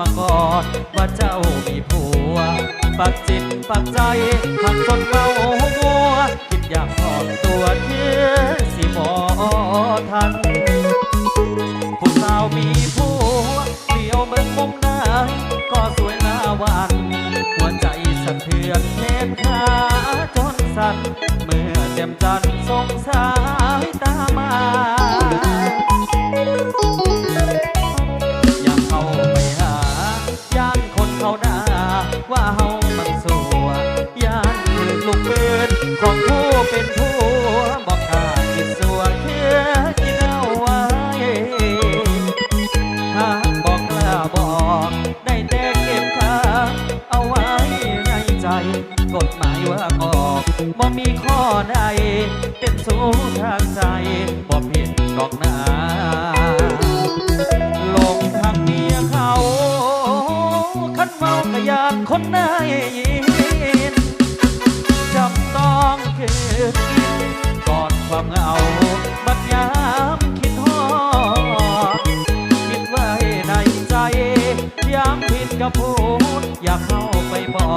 มาก่อนว่าเจ้ามีผัว ปักจิตปักใจหักจนเมาหัว คิดอยากถอนตัวเชื่อสิบอทัน ผู้สาวมีผัวเดียวเบิ่งมุมหน้าก็สวยหน้าวานหัวใจสะเทือนแขนขาจนสั่นเมื่อเต็มจันทร์สงสาย เขาด่าว่าเฮามันสัวยานคือลูกปืนของผู้เป็นผัวบอกกล้าคิดสัวเชื่อกินเอาไว้หากบอกกล้าบอกได้แต่เก็บค้างเอาไว้ในใจ กฎหมายว่าออกบ่มีข้อใดเป็นสู้ทางใจบ่ผิดดอกหนา คนนายยินจำต้องคืนกินก่อนความเหงาบัดยามคิดฮอดคิดไว้ในใจ ยามผิดกับพูดอยากเข้าไปบอ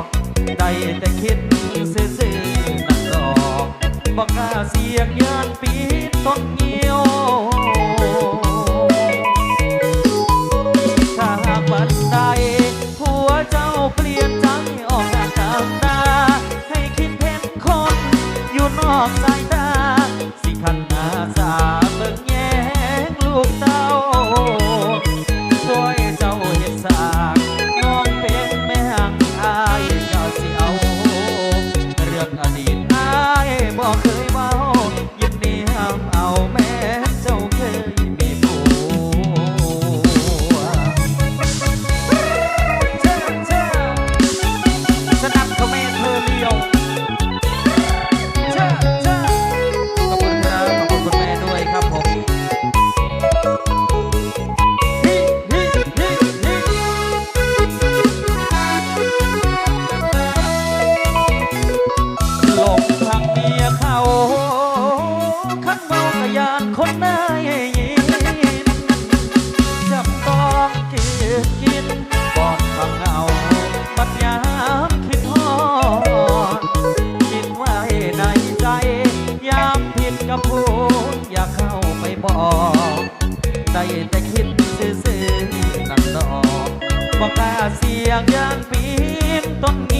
กได้แต่คิดซื่อๆนั่นดอกบอกกล้าเสียงยาน ลูกเต้าช่วยเจ้าเห็ดสากน้องเป็นแม่หังอายเจ้าสิเอา เรื่องอดีต ได้แต่คิดซื่อๆนั่นดอกบอกกล้าเสียงยานปีนต้นนี้